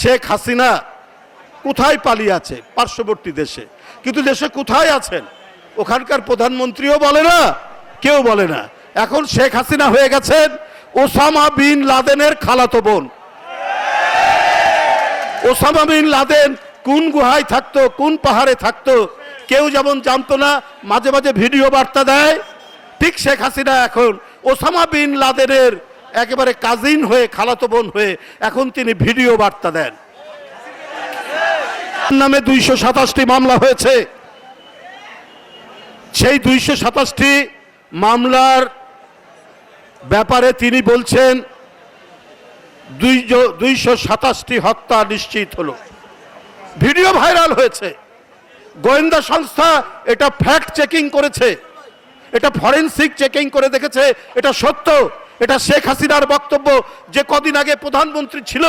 শেখ হাসিনা কোথায় পালিয়ে আছে পার্শ্ববর্তী দেশে। কিন্তু দেশে কোথায় আছেন? ওখানকার প্রধানমন্ত্রীও বলে না, কেউ বলে না। এখন শেখ হাসিনা হয়ে গেছেন ওসামা বিন লাদেনের খালাতো বোন। ওসামা বিন লাদেন কোন গুহায় থাকতো, কোন পাহাড়ে থাকতো? কেউ যেমন জানতো না, মাঝে মাঝে ভিডিও বার্তা দেয়, ঠিক শেখ হাসিনা এখন ওসামা বিন লাদেনের একেবারে কাজিন হয়ে, খালাতো বোন হয়ে এখন তিনি ভিডিও বার্তা দেন। নামে দুইশো সাতাশটি মামলা হয়েছে। সেই দুইশো সাতাশটি মামলার ব্যাপারে তিনি বলছেন, দুইশো সাতাশটি হত্যা নিশ্চিত হলো। ভিডিও ভাইরাল হয়েছে। গোয়েন্দা সংস্থা এটা ফ্যাক্ট চেকিং করেছে। এটা ফরেন্সিক চেকিং করে দেখেছে। এটা সত্য। এটা শেখ হাসিনার বক্তব্য যে কদিন আগে প্রধানমন্ত্রী ছিল,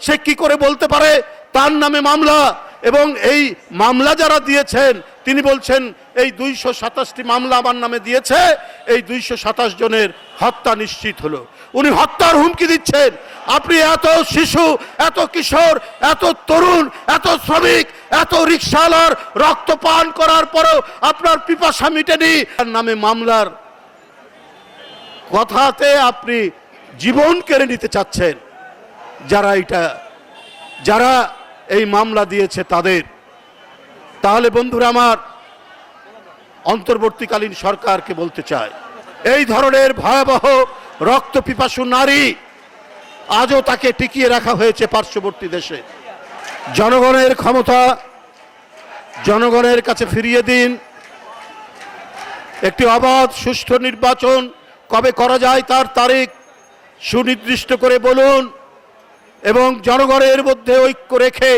সে কি করে বলতে পারে? তার নামে মামলা। এবং এই মামলা যারা দিয়েছেন, তিনি বলছেন, এই দুইশো সাতাশটি মামলা আমার নামে দিয়েছে, এই দুইশো সাতাশ জনের হত্যা নিশ্চিত হলো। উনি হত্যার হুমকি দিচ্ছেন। আপনি এত শিশু, এত কিশোর, এত তরুণ, এত শ্রমিক, এত রিক্সাওয়ালার রক্ত পান করার পরেও আপনার পিপাসা মিটেনি। তার নামে মামলার কথাতে আপনি জীবন কেড়ে নিতে চাচ্ছেন। যারা এটা, যারা এই মামলা দিয়েছে তাদের। তাহলে বন্ধুরা আমার, অন্তর্বর্তীকালীন সরকারকে বলতে চায় এই ধরনের ভয়াবহ রক্ত পিপাসু নারী আজও তাকে টিকিয়ে রাখা হয়েছে পার্শ্ববর্তী দেশে। জনগণের ক্ষমতা, জনগণের কাছে ফিরিয়ে দিন। একটি অবাধ, সুষ্ঠু নির্বাচন কবে করা যায় তার তারিখ সুনির্দিষ্ট করে বলুন। এবং জনগণের মধ্যে ঐক্য রেখে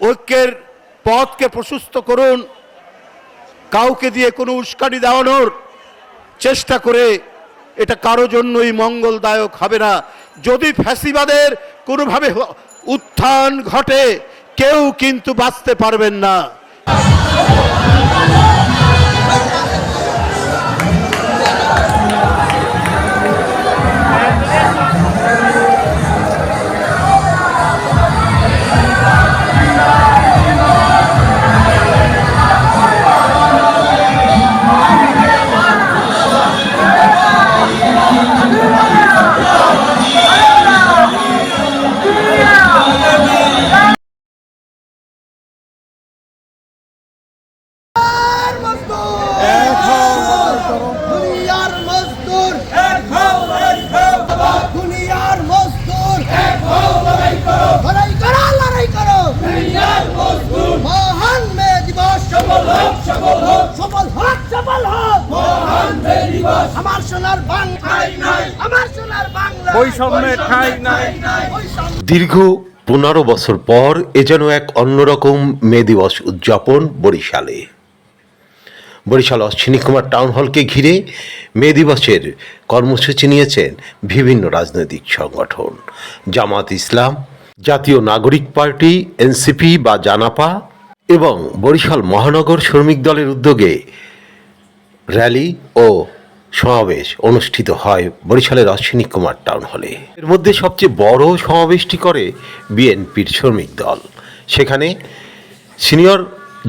ঐক্যের পথকে প্রশস্ত করুন। কাউকে দিয়ে কোনো উস্কানি দেওয়ানোর চেষ্টা করে এটা কারও জন্যই মঙ্গলদায়ক হবে না। যদি ফ্যাসিবাদের কোনোভাবে উত্থান ঘটে, কেউ কিন্তু বাঁচতে পারবেন না। আমার সোনার বাংলা আমার সোনার বাংলা বৈষম্যের ঠাঁই নাই। দীর্ঘ পনেরো বছর পর এ যেন এক অন্যরকম মে দিবস উদযাপন বরিশালে। বরিশাল অশ্বিনী কুমার টাউন হলকে ঘিরে মে দিবসের কর্মসূচি নিয়েছেন বিভিন্ন রাজনৈতিক সংগঠন। জামাত ইসলাম জাতীয় নাগরিক পার্টি এনসিপি বা জানাপা এবং বরিশাল মহানগর শ্রমিক দলের উদ্যোগে র্যালি ও সমাবেশ অনুষ্ঠিত হয় বরিশালের অশ্বিনী কুমার টাউন হলে। এর মধ্যে সবচেয়ে বড় সমাবেশটি করে বিএনপির শ্রমিক দল। সেখানে সিনিয়র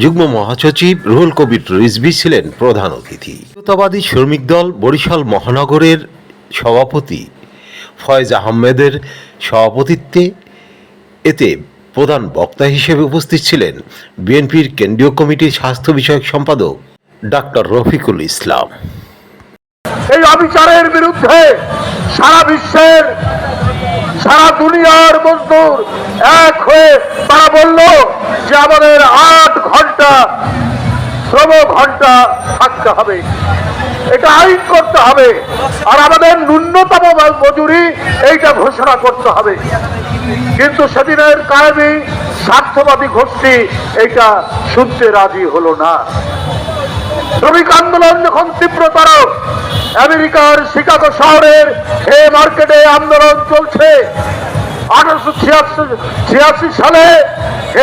যুগ্ম মহাসচিব রুহুল কবির রিজভি ছিলেন প্রধান অতিথি। জাতীয়তাবাদী শ্রমিক দল বরিশাল মহানগরের সভাপতি ফয়েজ আহমেদের সভাপতিত্বে এতে প্রধান বক্তা হিসেবে উপস্থিত ছিলেন বিএনপির কেন্দ্রীয় কমিটির স্বাস্থ্য বিষয়ক সম্পাদক ডাক্তার রফিকুল ইসলাম। এই অবিচারের বিরুদ্ধে সারা বিশ্বের, সারা দুনিয়ার মজদুর এক হয়ে তারা বলল যে আমাদের আট ঘণ্টা, শ্রম ঘণ্টা থাকতে হবে। এটা আইন করতে হবে আর আমাদের ন্যূনতম মজুরি এইটা ঘোষণা করতে হবে। কিন্তু সেদিনের কায়েমি স্বার্থবাদী গোষ্ঠী এইটা শুনতে রাজি হলো না। শ্রমিক আন্দোলন যখন তীব্রতর, আমেরিকার শিকাগো শহরের এ মার্কেটে আন্দোলন চলছে। আঠারোশো ছিয়াশি সালে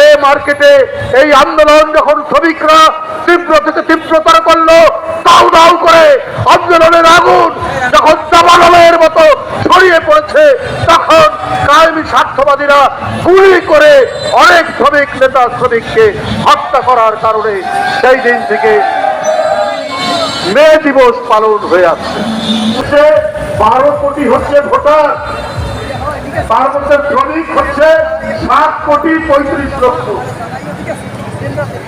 এ মার্কেটে এই আন্দোলন যখন শ্রমিকরা তীব্র থেকে তীব্রতর করল, দাউ দাউ করে আন্দোলনের আগুন যখন দাবানলের মতো ছড়িয়ে পড়েছে, তখন কায়েমি স্বার্থবাদীরা গুলি করে অনেক শ্রমিক নেতা শ্রমিককে হত্যা করার কারণে সেই দিন থেকে মে দিবস পালন হয়ে আসছে। বারো কোটি হচ্ছে ভোটার, তার মধ্যে শ্রমিক হচ্ছে সাত কোটি পঁয়ত্রিশ লক্ষ।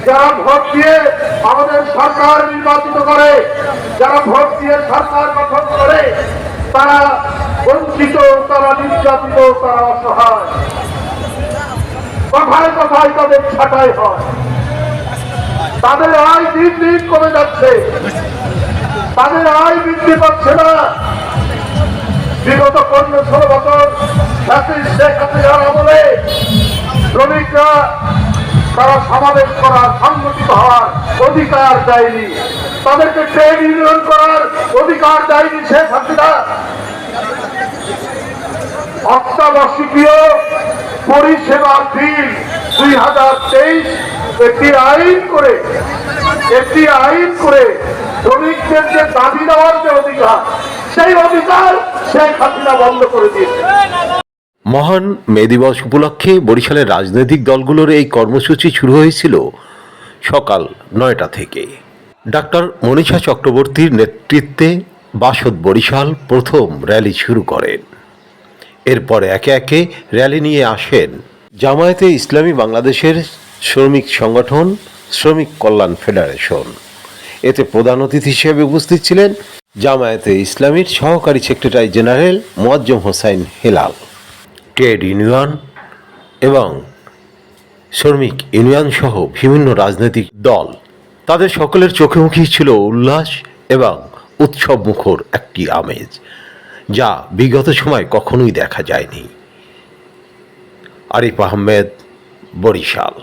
যারা ভোট দিয়ে আমাদের সরকার নির্বাচিত করে, যারা ভোট দিয়ে সরকার গঠন করে, তারা বঞ্চিত, তারা নির্যাতিত, তারা অসহায়। কথায় কথায় তাদের ছাটাই হয়। তাদের আয় দিন দিন কমে যাচ্ছে। তাদের আয় বৃদ্ধি পাচ্ছে না। বিগত পনেরো ষোলো বছর শেখ আমলে শ্রমিকরা তারা সমাবেশ করার সংগঠিত হওয়ার অধিকার দেয়নি। তাদেরকে ট্রেড ইউনিয়ন করার অধিকার দেয়নি শেখ হাসিনা। অত্যাবশ্যকীয় পরিষেবার বিল দুই হাজার তেইশ একটি আইন করে, একটি আইন করে শ্রমিকদের যে দাবি দেওয়ার যে অধিকার, সেই অধিকার শেখ হাসিনা বন্ধ করে দিয়েছে। মহান মে দিবস উপলক্ষে বরিশালের রাজনৈতিক দলগুলোর এই কর্মসূচি শুরু হয়েছিল সকাল নয়টা থেকে। ডাক্তার মনীষা চক্রবর্তীর নেতৃত্বে বাসদ বরিশাল প্রথম র্যালি শুরু করেন। এরপরে একে একে র্যালি নিয়ে আসেন জামায়াতে ইসলামী বাংলাদেশের শ্রমিক সংগঠন, শ্রমিক কল্যাণ ফেডারেশন। এতে প্রধান অতিথি হিসেবে উপস্থিত ছিলেন জামায়াতে ইসলামীর সহকারী secretary general Moazzem Hossain Helal. Trade union এবং শ্রমিক ইউনিয়ন সহ বিভিন্ন রাজনৈতিক দল। তাদের সকলের চোখে মুখেই ছিল উল্লাস এবং উৎসব মুখর একটি আমেজ, যা বিগত সময় কখনোই দেখা যায়নি। আরিফ আহমেদ বরিশাল।